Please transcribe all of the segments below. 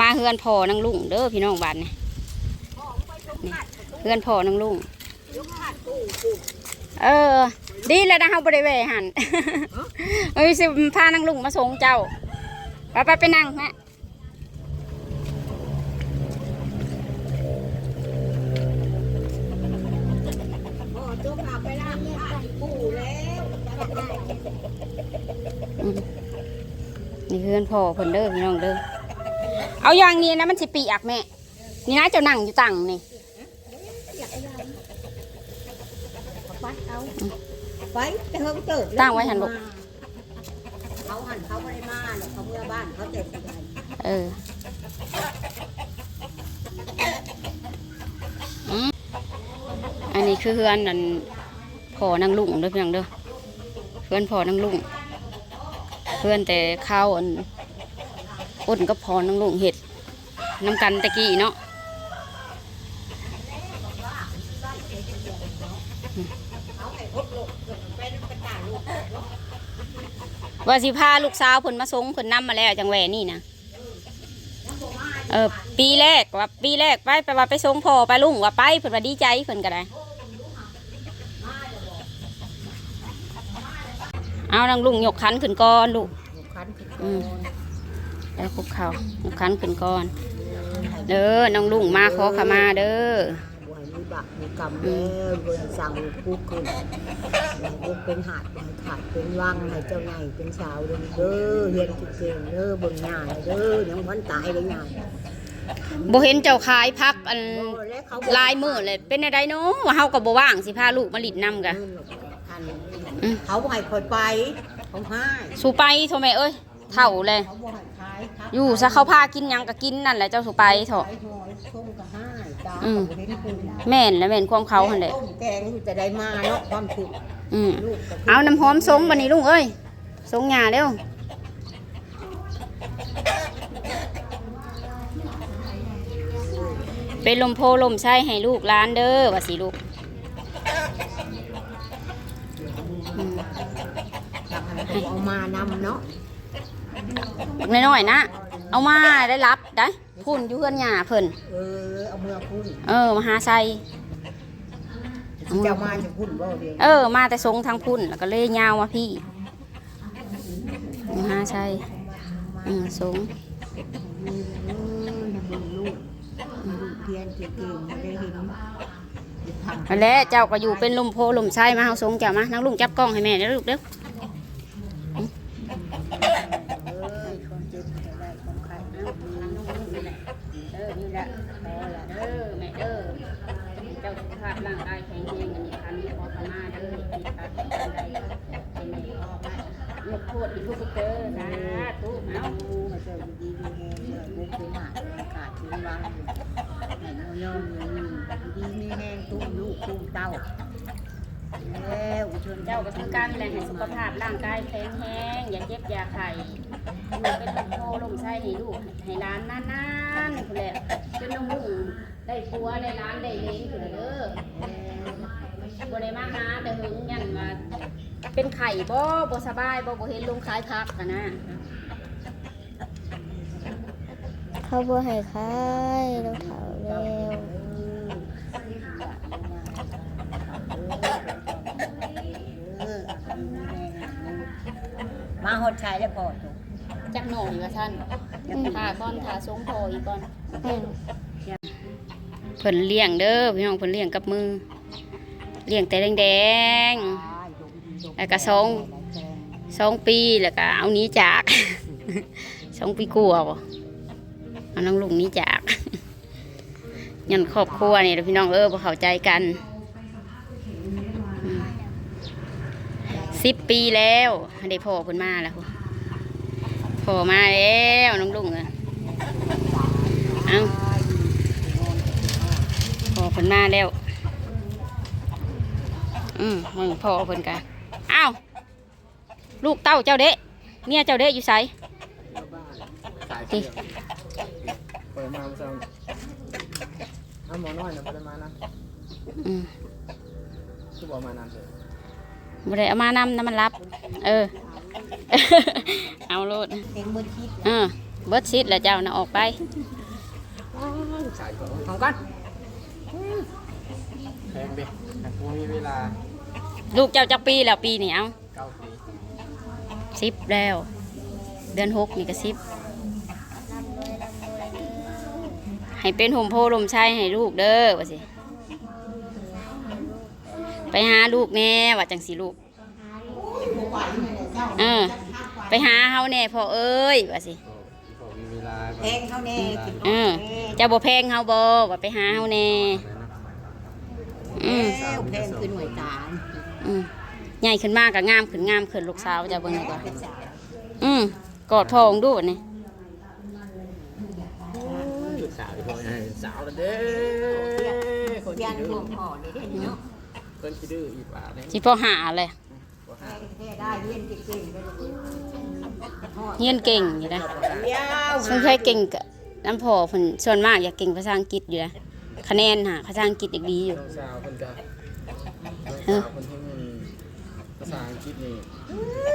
มาเฮือนพ่อนังลุงเด้อพี่น้องบ้านนี่นี่เฮือนพ่อนังลุงเออ ดีแล้วนะเฮาบ่ได้แวะหันเอ้ยสิพานังลุงมาส่งเจ้าไปไปไปนั่งฮะพ่อจงเอาไปล้างผ้าที่ปู่แล้วอืมนี่เฮือนพ่อเพิ่นเด้อพี่น้องเด้อ เอาอย่างนี้นะมันสิปีอักแม่ นี่นะเจ้านั่งอยู่ตังนี่ไปเอาไปแต่เฮิงเติบตั้งไว้หันลูกเขาหันเขาไม่ได้มาหรอกเขาเมื่อบ้านเขาเจ็บเอออันนี้คือเฮือนนั่นพอนางลุงเด้อพี่น้องเด้อเฮือนพอนางลุงเพื่อนแต่ข้าวอัน อุ่นก็พอนางลุงเห็ดน้ำกันตะกี้เนาะเขาให้พดลูกเป็นเป็นตาลูกว่าสิพาลูกสาวเพิ่นมาส่งเพิ่นนำมาแล้วจังแหวนี่นะเออปีแรกว่าปีแรกไปไปว่าไปส่งพ่อไปลุงว่าไปเพิ่นว่าดีใจเพิ่นก็ได้เอานางลุงยกขันขึ้นก่อนลูกลูกคันคืออืม แล้วคุกเข่ายกขันขึ้นก่อน เด้อน้องลุงมาขอขมาเด้อบ่ให้มีบักมีกรรมแล้วบ่ให้สั่งผู้ขึ้นให้เป็นหาดให้ขาดเป็นวังให้เจ้านายเป็นสาวเด้อเด้อเรียนเก่งๆเด้อเบิ่งหน้าเด้อยังพันตายเลยหน้าบ่เห็นเจ้าขายพักอันบ่แล้วเขาลายมือเลยเป็นอะไรเนาะว่าเฮาก็บ่ว่างสิพาลูกมาลิดน้ำกะอันอืมเขาบ่ให้คอยไปเขาให้สู่ไปโทแม่เอ้ย เท่าเลยเขาบ่ให้ขายครับอยู่ซะเขาพากินหยังก็กินนั่นแหละเจ้าสู่ไปเถอะขายหอยส้มก็ให้จ้าอืมก็บ่เห็นคุณแม่นและแม่นความเขาหั่นแหละต้มแกงอยู่แต่ได้มาเนาะความสุขอืม ลูกก็เอาน้ำหอมสงบัดนี้ลุงเอ้ยสงหญ้าเร็วเป็นลมโพลมไส้ให้ลูกหล้านเด้อว่าสิลูกอืม เอามานำเนาะ น้อยๆนะ เอามาได้รับได้พุ่นอยู่เพื่อนหญ้าเพิ่นเออเอาเมื่อพุ่นเออมาหาใส่เจ้ามาจะพุ่นบ่เดียวเออ มาแต่ทรงทางพุ่นแล้วก็เลยยาวมาพี่มาหาใช่อืมทรงเอออย่าเบิ่งลูกลูกเพียนเก่งๆไม่ได้เห็นทำนั่นแหละเจ้าก็อยู่เป็นลมโพลมไส้มาเฮาทรงเจ้ามานั่งลุงจับกล้องให้แม่เด้อลูกเด้อ เอ้ยความเจ็บจะได้ความไข้นะนี่แหละ เด้อนี่แหละพอละเด้อแม่เด้อเจ้าสุขภาพร่างกายแข็งแรงอันนี้คันขอขมาเด้อที่ขาดการใดเป็นแม่พ่อแม่ยกโทษที่ทุกข์เด้อสาธุเอา ดูให้เจ้าอยู่ดีมีแรงเด้อบุกเป็นหาขาดเป็นวังให้ ยอมๆอย่างนี้อยู่ดีมีแรงตุ้มลูกตุ้มเต้าแล้วเชิญเจ้าก็คือการแหล่งให้สุขภาพร่างกายแข็งแรงอย่าเจ็บอย่าไข้อยู่เป็นลมโพลมไส้ให้ลูกให้ร้านนานๆพุ่นแหละจนน้องลุงได้ผัวได้ร้านได้เลี้ยงพุ่นเด้อบ่ได้มาหาแต่หึงยันว่าเป็นไข่บ่บ่สบายบ่บ่เห็นลุงขายพักกันนะ เขาบ่ให้ขายแล้วเขาแล้วมาหดชายได้พอจุจักหน่อยว่าท่านทาก้อนทาสงโพอีกก่อนอืมเพิ่นเลี้ยงเด้อพี่น้องเพิ่นเลี้ยงกับมือ เลี้ยงแต่แดงๆแล้วก็สองสองปีแล้วก็เอาหนี้จากสองปีกลัวาบ่ เอาน้องลุงนี้จากยันครอบครัวนี่แหละพี่น้องเออเข้าใจกันสิบปีแล้วได้พ่อเพิ่นมาแล้วพ่อมาแล้วน้องลุงเอ้ยเอาพอเพิ่นมาแล้ว อืมมึงพอเพิ่นกันอ้าวลูกเต้าเจ้าเด้เมียเจ้าเด้อยู่ไส สายติเที่ยวเปิดมาเมื่อเช้าเอาหมอน้อยนะปริมาณนะอืมคือบอกมานานเถอะบ่ได้เอามานำน้ำมันรับ เออ เอาโลดเต็งบนคิดเออเบิดซิดแล้วเจ้าน่ะออกไปลูกชายของของกันแพงดิแต่กูมีเวลาลูกเจ้าจักปีแล้วปีนี้เอาเก้าปี สิบแล้ว เดือนหกนี่ก็สิบ ให้เป็นห่มโพลมชัยให้ลูกเด้อว่าสิ ไปหาลูกแน่ว่าจังสิลูก เออ ไปหาเฮาแน่พ่อเอ้ยว่าสิพอมีเวลาแพงเท่านี้กินเออเจ้าบ่แพงเฮาบ่ว่าไปหาเฮาแน่อืมแล้วแพงขึ้นหน่วยตาลอืมใหญ่ขึ้นมากก็งามขึ้นงามขึ้นลูกสาวเจ้าเบิ่งดีกว่าอืมกอดพ่อของดูบัดนี่ ลูกสาวที่พ่อให้สาวแล้วเด้อคนยัขี้นดื้หลอวงพ่อเลยได้เนาะคนขี้ดื้ออีกว่าเนี่ยสิพ่อหาเลยบ่แพห้างแท้ได้เรียนเก่งๆได้ลูกเฮียนเก่งอยู่นะเดียวสงสัยเก่งกับน้ำพ่อเพิ่นส่วนมากอยากเก่งภาษาอังกฤษอยู่นะคะแนนหาภาษาอังกฤษอีกดีอยู่ น้องสาวคนจะน้องสาวคนที่มีภาษาอังกฤษนี่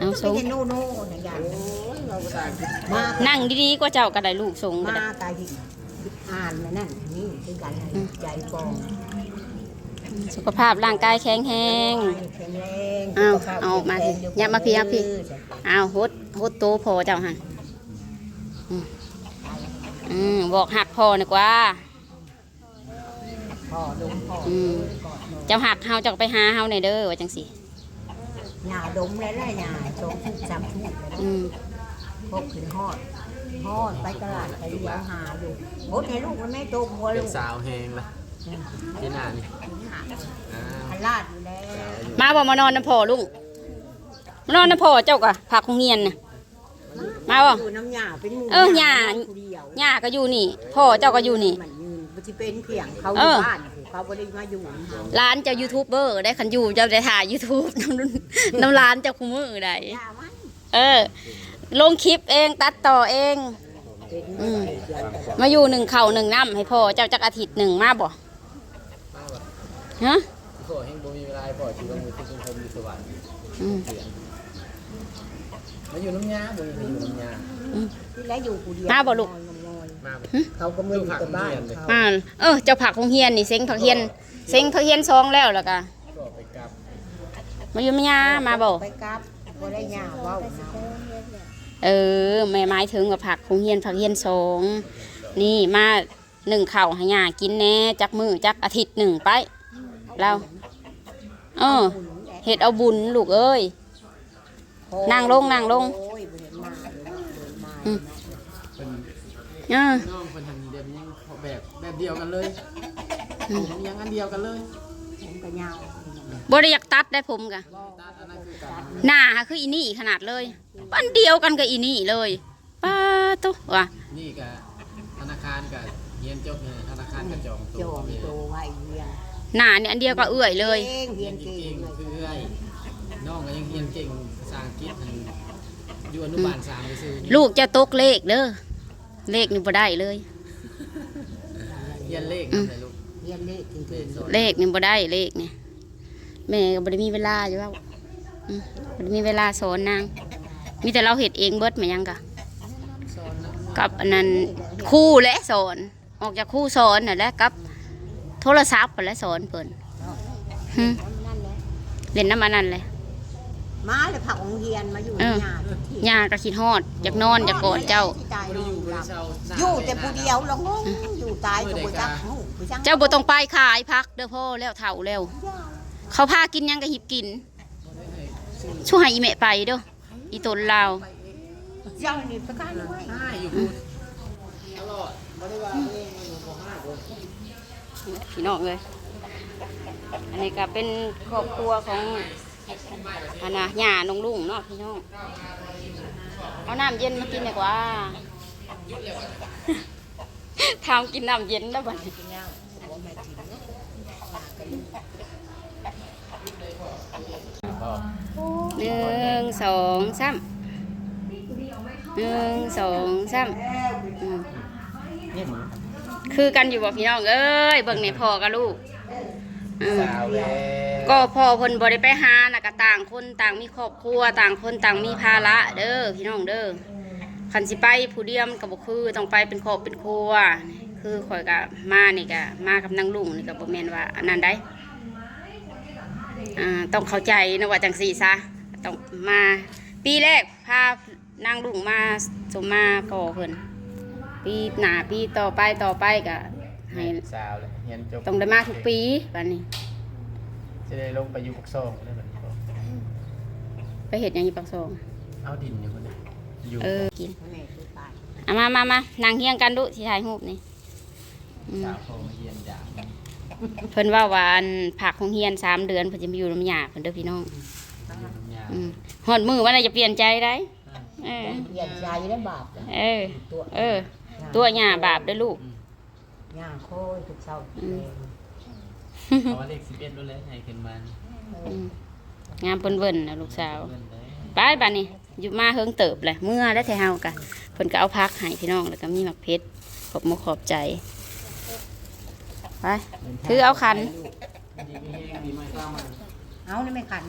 เอาสไม่งใช่โน่โน่ๆอย่างโอ้ยเราภาษาอังกฤษ มานั่งดีๆกว่าเจ้าก็ได้ลูกสงก็มาได้กาย อ่านมานั่นนี่คือกันใจฟองสุขภาพร่างกายแข็งแรงแข็งแรงเอาเอามาสิอย่ามาพี่อย่าพี่เอาโฮดโฮดโตพอเจ้าหันอืมอืมบอกหักพอดีกว่าพ่อดมพ่ออืมกอดนอนเจ้าหักเฮาเจ้าก็ไปหาเฮาในอยเด้อว่าจังสิหญ้าดมแล้วล่ะหญ้าสองชุดสามชุดแล้วอืมพกขึ้นฮอด ฮอดไปตลาดไปเลี้ยงหาอยู่โอ้ให้ลูกมันไม่โตหัวเป็ลูนกสาวแหงละที่หน้านี่อ่าพันลาดอยู่แล้วมาบ่มานอนน้ำพอลุงมานอนน้ำพอเจ้าก็ผักของเฮียนน่ะ มาบ่อยู่น้ำหญ้าเป็นหมู่เออหญ้า ผู้เดียวย่าก็อยู่นี่ พ่อเจ้าก็อยู่นี่ มันยืนมันจะเป็นเพียงเขาอเอยู่อบ้านเขาบ่ได้มาอยู่เฮาร้านเจ้ายูทูบเบอร์ได้ขันอยู่เจ้าได้ถ่ายยูทูบน้ำน้ำร้านเจ้าคุมือได้ หญ้ามันเออ ลงคลิปเองตัดต่อเองเป็นอืมเดือนกันมาอยู่หนึ่งเข่าวหนึ่งน้ำให้พ่อเจ้าจักอาทิตย์หนึ่งมาบ่มาแบบฮะพ่อแห่งบ่มีเวลาให้พ่อชีวิตมือที่คุณคมอยู่สวรรค์อืมเสียงมาอยู่น้ำยาบ่มีใครอยู่น้ำยาที่แล้วอยู่ผู้เดียวมาบ่ลูกนอนนอนมาบ่เขาก็มืออยู่กับบ้านเขามาเออเจ้าผักของเฮียนนี่เซ็งผักเฮียนเซ็งผักเฮียนซองแล้วแล้วก็ก็ไปกลับมาอยู่มายามาบ่ไปกลับบ่ได้หญ้าเว้านะ เออแม่ไม้ถึงกับผักของเฮียนผักเฮียนซองนี่มาหนึ่งเข่าวให้ยากินแน่จักมือจักอาทิตย์หนึ่งไปเราเออเฮ็ดเอาบุญลูกเอ้ยนั่งลงนั่งลงโอ้ยบ่เห็นมาเลยเดินมาอืมเป็นเออน้องคนทางนี้แบบยังแบบแบบเดียวกันเลยอืมผมยังอันเดียวกันเลย ผมก็ยาวบ่ได้อยากตัดได้ผมกะตัดอันนั้นคือกันหน้าคืออีนี่ขนาดเลยปันเดียวกันกับอีนี่เลยป้าตุ๊ว่ะนี่กับธนาคารกับเฮียนจบเนี่ยธนาคารกับจองโจตัวมเองโตไว้เรียนหน้าเนี่ยอันเดียวก็เอื่อยเลยเก่งเฮีเรียยนนเก่เก่งงเลยคือเอ้ยน้องก็ยังเฮียนเก่งภาษาอังกฤษนั่นอยู่อนุบาลสามไปซื้อลูกจะตกเลขเด้อเลขนี่บ่ได้เลยเฮียนเลขนั่นแหละลูกเรี ยนเลขจริงเลขสอนเลขนี่บ่ได้เลขนี่แม่ก็บ่ได้มีเวลาอยู่ว่าอืมบ่ได้มีเวลาสอนนาง มีแต่เราเฮ็ดเองเบิดมายังกะสอนนะกับอันนั้นครูและสอน ออกจากครูสอนน่ะแหละกับโทรศัพท์และสอนเพิ่นหึๆนั่นแหละเล่นน้ำอันนั้นเลยมาเลยผักองเฮียนมาอยู่เออหญ้าทุกที่ย่าก็คิดฮอดอยากนอนอยากกอดเจ้าที่ตายบ่ได้อยู่บริษัทอยู่แต่ผู้เดียวแล้วงงอยู่ตายกับผู้จักหูผู้จัก เจ้าบ่ต้องไปขายพักเด้อพ่อแล้วเฒ่าแล้ว เขาพากินหยังก็หิบกินช่วยให้อีแม่ไปเด้ออีตนลาวเจ้านี่ประกันไว้ใช่อยู่พูดตลอดบ่ได้ว่าเองมันอยู่บ่ห้าคนพี่น้องเลย อันนี้ก็เป็นครอบครัวของอันน่ะย่าน้องลุงเนาะพี่น้อง เอาน้ำเย็นมากินดีกว่า ทำกินน้ำเย็นแล้วบัดนี้กินแล้วหัวแม่กินเนาะหนึ่งสองสามหนึ่งสองสามอืมนี่หมาคือกันอยู่บ่พี่น้องเอ้ยเบิ่งในพ่อกับลูกอืม สาวแล้วก็พ่อเพิ่นบ่ได้ไปหาน่ะก็ต่างคนต่างมีครอบครัวต่างคนต่างมีภาระเด้อพี่น้องเด้อ คันสิไปผู้เดียวมันก็บ่คือต้องไปเป็นครอบเป็นครัวคือข่อยก็มานี่ก็มากับนางลุงนี่ก็บ่แม่นว่าอันนั้นได้อ่าต้องเข้าใจนะว่าจังซี่ซะต้องมาปีแรกพานางลุงมาสมมาพ่อเพิ่นปีหน้าปีต่อไปต่อไปก็ให้สาวเลยเรียนจบต้องได้มาทุกปีบัดนี้จะได้ลงไปอยู่ปักซองได้แบบนี้บ่ไปเฮ็ดหยังอยู่ปากซองเอาดินอยู่คน เดียวอยู่เออกินแม่คือตายเอามามามานั่งเฮียงกันดูสิถ่ายรูปนี่อืมสาวโทรมาเยียนยามเพิ่นว่าว่าอันผักของเฮียนสามเดือนเพิ่นจะมาอยู่น้ำยาเพิ่นเด้อพี่น้องอยู่น้ำยาอืมฮอดมือว่าน่าจะเปลี่ยนใจได้เออเรียนชายอยู่ในบาปนะเออตัวเออ ตัวหญ้าบาปเด้อลูกย่างโค้ยทุกเช้าอืมเพราะว่าเลขสิบเอ็ดรู้เลยให้ขึ้นมานี่อืมงามเปิ้นเบิ่นนะลูกสาวเบิ่นเลยไปบัดนี้ อยู่มาเฮิงเติบแหละเมื่อแล้วแท้เฮากะเพิ่นก็เอาพักให้พี่น้องแล้วก็มีหมักเพชรขอบมกขอบใจไปถือเอาคันดีมีแห้งดีไม่ข้าวมันเอานี่ไม่ขัน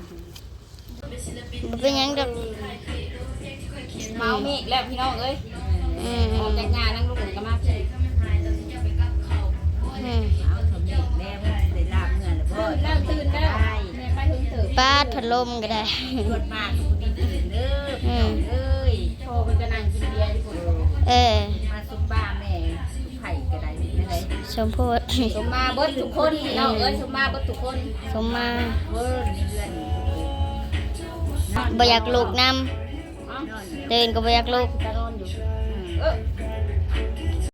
บ่เป็นหยังดอกเมามีอีกแล้วพี่น้องเอ้ยอืมออกจากงานนั่งลูกหนูก็มาพี่อืมเอาทำนี่แม่ได้ลาบเงินแล้วพ่อแล้วตื่นแล้วแม่ไปเฮิงเติบปาดพัดลมก็ได้ ชวนมากทุกคนตื่นเด้อพี่น้องเอ้ยโทรเพิ่นก็นั่งกินเบียร์อยู่พุ่นเออมาซุปบ้าแม่ซุปไผ่ก็ได้ไม่ได้สมโพธิสมมาเบิดทุกคนพี่น้องเอ้ยสมมาเบิดทุกคนสมมาเวิร์นเดือนบ่อยากลุกนำเอ้าเดินก็บ่อยากลุกจะนอนอยู่เออ